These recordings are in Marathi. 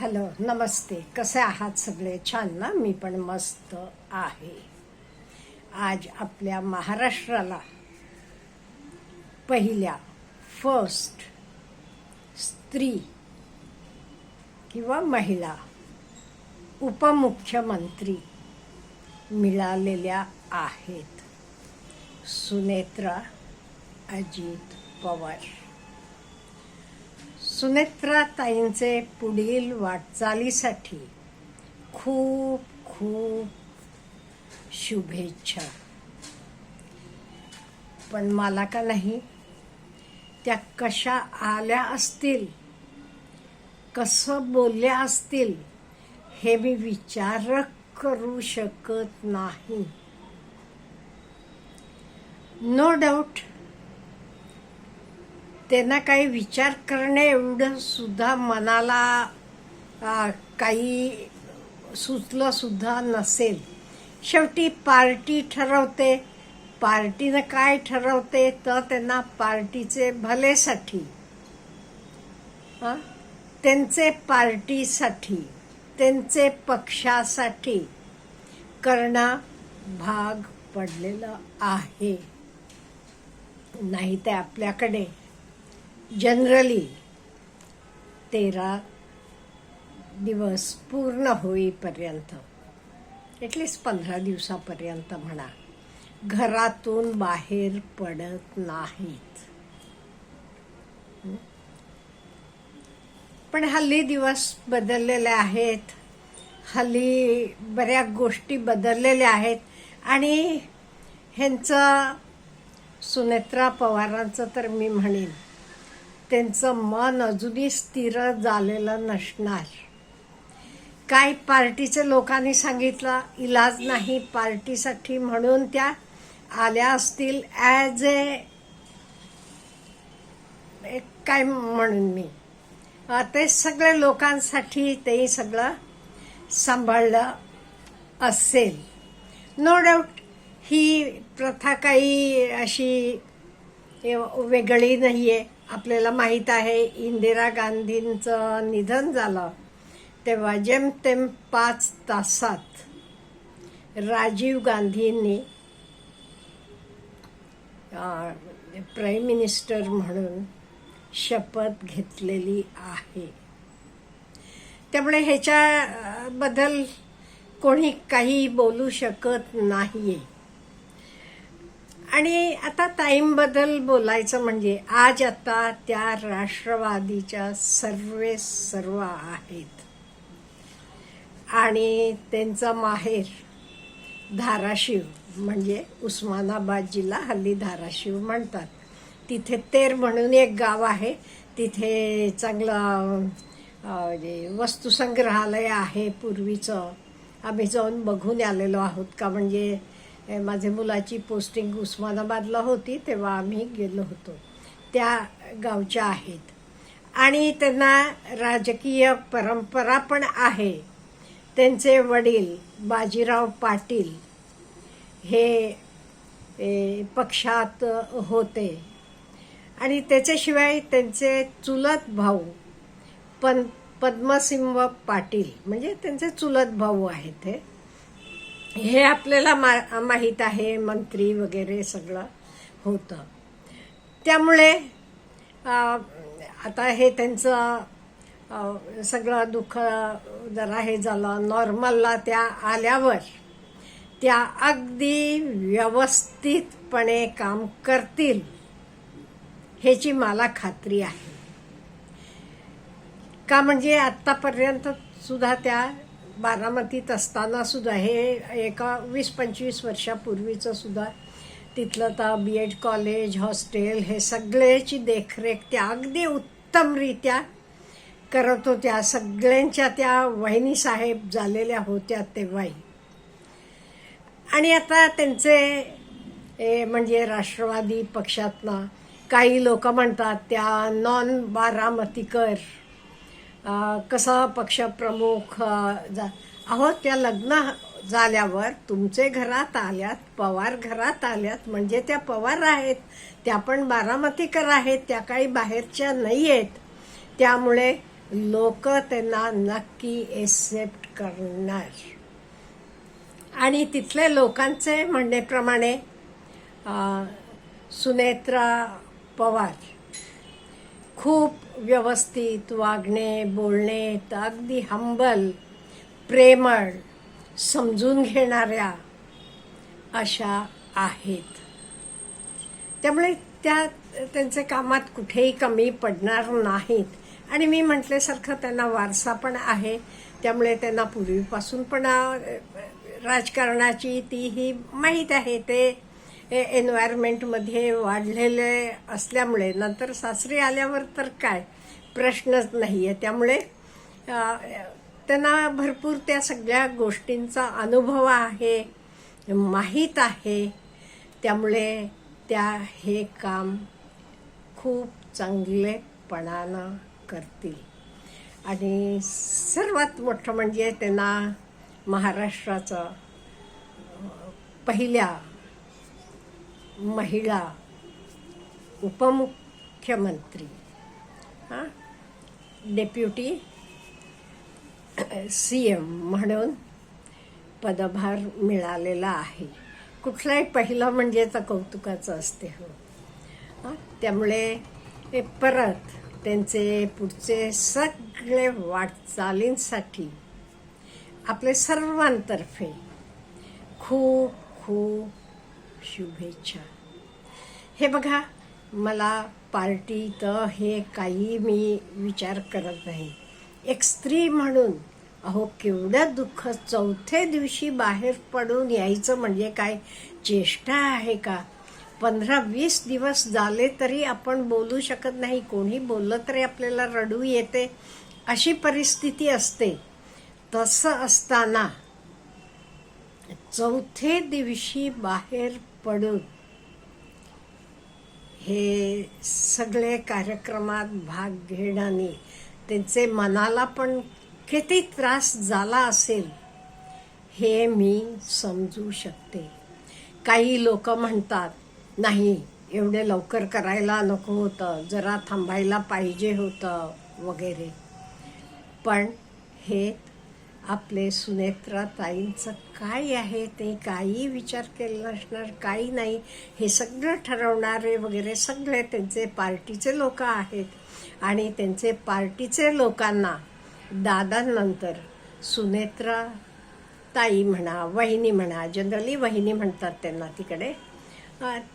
हॅलो नमस्ते. कसे आहात सगळे? छान ना? मी पण मस्त आहे. आज आपल्या महाराष्ट्राला पहिल्या फर्स्ट स्त्री किंवा महिला उपमुख्यमंत्री मिळालेल्या आहेत. सुनेत्रा अजित पवार. सुनेत्रा ताईंचे पुढील वाटचालीसाठी खूप खूप शुभेच्छा. पण मला का नाही? त्या कशा आल्या असतील? कसं बोलल्या असतील? हे मी विचार करू शकत नाही. नो डाऊट त्यांना काही विचार करणे एवढं सुद्धा मनाला काही सुचलं सुद्धा नसेल. शेवटी पार्टी ठरवते. पार्टीनं काय ठरवते तर त्यांना पार्टीचे भलेसाठी त्यांचे पार्टीसाठी त्यांचे पक्षासाठी करणं भाग पडलेलं आहे. नाही ते आपल्याकडे जनरली तेरा दिवस पूर्ण होईपर्यंत ॲटलिस्ट पंधरा दिवसापर्यंत म्हणा घरातून बाहेर पडत नाहीत. पण हल्ली दिवस बदललेले आहेत. हल्ली बऱ्याच गोष्टी बदललेल्या आहेत. आणि ह्यांचं सुनेत्रा पवारांचं तर मी म्हणेन त्यांचं मन अजूनही स्थिर झालेलं नसणार. काय पार्टीच्या लोकांनी सांगितलं इलाज नाही पार्टीसाठी म्हणून त्या आल्या असतील ॲज ए काय म्हणून मी? ते सगळे लोकांसाठी ते सगळं सांभाळलं असेल. नो डाऊट ही प्रथा काही अशी वेगळी नाही आहे आपल्याला माहीत आहे इंदिरा गांधींचं निधन झालं. तेव्हा जेमतेम पाच तासात राजीव गांधींनी प्राईम मिनिस्टर म्हणून शपथ घेतलेली आहे. त्यामुळे ह्याच्याबद्दल कोणी काही बोलू शकत नाही आहे आणि आता टाईमबद्दल बोलायचं म्हणजे आज आता त्या राष्ट्रवादीच्या सर्वे सर्व आहेत. आणि त्यांचा माहेर धाराशिव म्हणजे उस्मानाबाद जिल्हा हल्ली धाराशिव म्हणतात. तिथे तेर म्हणून एक गाव आहे. तिथे चांगलं वस्तुसंग्रहालय आहे पूर्वीचं. आम्ही जाऊन बघून आलेलो आहोत का? म्हणजे माझे मुलाची पोस्टिंग उस्मानाबादला होती तेव्हा आम्ही गेलो होतो. त्या गावच्या आहेत. आणि त्यांना राजकीय परंपरा पण आहे. त्यांचे वडील बाजीराव पाटील हे पक्षात होते. आणि त्याच्याशिवाय त्यांचे चुलत भाऊ पण पद्मसिंह पाटील म्हणजे त्यांचे चुलत भाऊ आहेत हे. हे आपल्याला मा माहीत आहे मंत्री वगैरे सगळं होतं. त्यामुळे आता हे त्यांचं सगळं दुःख जरा हे झालं. नॉर्मलला त्या आल्यावर त्या अगदी व्यवस्थितपणे काम करतील ह्याची मला खात्री आहे. का म्हणजे आत्तापर्यंत सुद्धा त्या बारामतीत असताना सुद्धा हे एका वीस पंचवीस वर्षापूर्वीचं सुद्धा तिथलं तर बी एड कॉलेज हॉस्टेल हे सगळ्याची देखरेख त्या अगदी उत्तमरित्या करत होत्या. सगळ्यांच्या त्या वहिनी साहेब झालेल्या होत्या तेव्हाही. आणि आता त्यांचे म्हणजे राष्ट्रवादी पक्षातनं काही लोक म्हणतात त्या नॉन बारामतीकर कसा पक्षप्रमुख जा- अहो त्या लग्न झाल्यावर तुमचे घरात आल्यात पवार घरात आल्यात म्हणजे त्या पवार आहेत त्या पण बारामतीकर आहेत त्या काही बाहेरच्या नाही आहेत त्यामुळे लोक त्यांना नक्की एक्सेप्ट करणार. आणि तिथले लोकांचे म्हणण्याप्रमाणे सुनेत्रा पवार. खूप व्यवस्थित वागणे बोलणे तर अगदी हंबल प्रेमळ समजून घेणाऱ्या अशा आहेत. त्यामुळे त्या त्यांचे कामात कुठेही कमी पडणार नाहीत. आणि मी म्हटल्यासारखं त्यांना वारसा पण आहे. त्यामुळे त्यांना पूर्वीपासून पण राजकारणाची ती ही माहीत आहे ते. एन्व्हायरमेंटमध्ये वाढलेले असल्यामुळे नंतर सासरी आल्यावर तर काय? प्रश्नच नाही आहे त्यामुळे त्यांना भरपूर त्या सगळ्या गोष्टींचा अनुभव आहे माहीत आहे. त्यामुळे त्या हे काम खूप चांगलेपणानं करतील. आणि सर्वात मोठं म्हणजे त्यांना महाराष्ट्राचं पहिल्या महिला उपमुख्यमंत्री हां डेप्युटी सी एम म्हणून पदभार मिळालेला आहे. कुठलाही पहिलं म्हणजे तर कौतुकाचं असते हो त्यामुळे हे परत त्यांचे पुढचे सगळे वाटचालींसाठी आपले सर्वांतर्फे खूप खूप शुभेच्छा. हे बघा मला पार्टी तर हे काही मी विचार करत नाही. एक स्त्री म्हणून अहो केवढं दुःख चौथे दिवशी बाहेर पडून यायचं म्हणजे काय चेष्टा आहे का? पंधरा वीस दिवस झाले तरी आपण बोलू शकत नाही कोणी बोललं तरी आपल्याला रडू येते अशी परिस्थिती असते. तसं असताना चौथे दिवशी बाहेर पडून हे सगळे कार्यक्रमात भाग घेण्याने त्यांचे मनाला पण किती त्रास झाला असेल हे मी समजू शकते. काही लोक म्हणतात नाही एवढे लवकर करायला नको होतं जरा थांबायला पाहिजे होतं वगैरे. पण हे आपले सुनेत्रा ताईंचं काय आहे? ते काही विचार केलेला असणार काही नाही. हे सगळं ठरवणारे वगैरे सगळे त्यांचे पार्टीचे लोक आहेत. आणि त्यांचे पार्टीचे लोकांना दादांनंतर सुनेत्रा ताई म्हणा वहिनी म्हणा जनरली वहिनी म्हणतात त्यांना तिकडे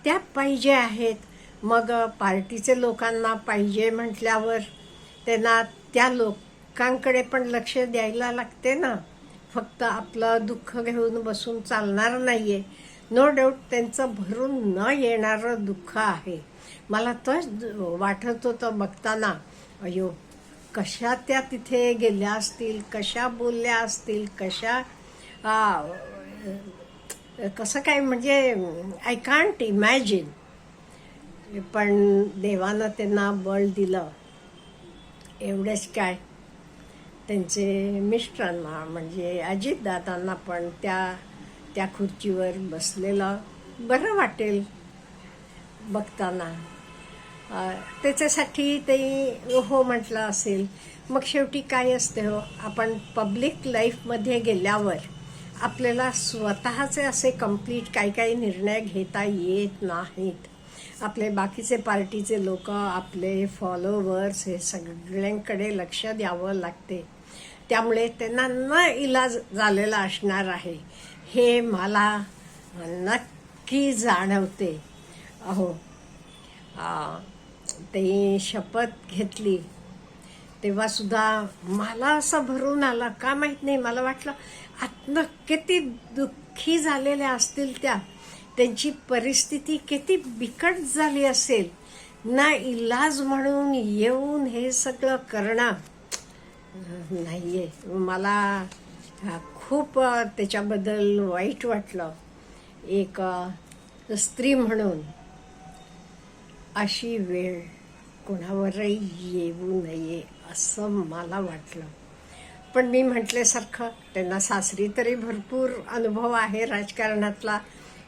त्या पाहिजे आहेत. मग पार्टीचे लोकांना पाहिजे म्हटल्यावर त्यांना त्या लोक लोकांकडे पण लक्ष द्यायला लागते ना. फक्त आपलं दुःख घेऊन बसून चालणार नाहीये. नो डाऊट त्यांचं भरून न येणारं दुःख आहे. मला तच वाटत होतं बघताना अयो कशा त्या तिथे गेल्या असतील कशा बोलल्या असतील कशा आ, कसं काय म्हणजे आय कांट इमॅजिन पण देवानं त्यांना बळ दिलं. एवढंच काय. त्यांचे मिस्टरांना म्हणजे अजितदादांना पण त्या त्या खुर्चीवर बसलेलं बरं वाटेल बघताना. त्याच्यासाठी ते हो म्हटलं असेल. मग शेवटी काय असते हो आपण पब्लिक लाईफमध्ये गेल्यावर आपल्याला स्वतःचे असे कंप्लीट काही काही निर्णय घेता येत नाहीत. आपले बाकीचे पार्टीचे लोक आपले फॉलोवर्स हे सगळ्यांकडे लक्ष द्यावं लागते. त्यामुळे त्यांना न इलाज झालेला असणार आहे. हे मला नक्की जाणवते. अहो ते शपथ घेतली. तेव्हा सुद्धा मला असं भरून आलं. का माहीत नाही मला वाटलं आत्म किती दुःखी झालेल्या असतील त्या. त्यांची परिस्थिती किती बिकट झाली असेल. ना इलाज म्हणून येऊन हे सगळं करणं. नाहीये. मला खूप त्याच्याबद्दल वाईट वाटलं. एक स्त्री म्हणून अशी वेळ कोणावरही येऊ नये असं मला वाटलं. पण मी म्हटल्यासारखं त्यांना सासरी तरी भरपूर अनुभव आहे राजकारणातला.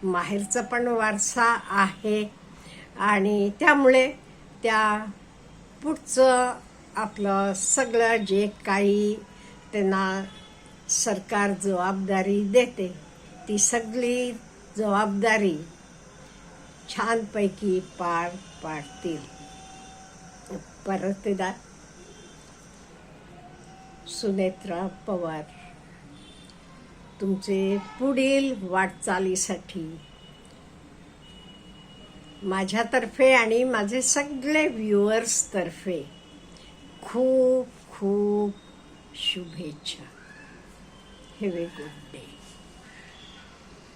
माहेरचा पण वारसा आहे. आणि त्यामुळे त्या पुढचं आपलं सगळं जे काही त्यांना सरकार जबाबदारी देते ती सगळी जबाबदारी छानपैकी पार पाडतील. परत एकदा सुनेत्रा पवार. तुमचे पुढील वाटचालीसाठी. माझ्यातर्फे आणि माझे सगळे व्ह्युअर्सतर्फे खूप खूप शुभेच्छा. Have a good day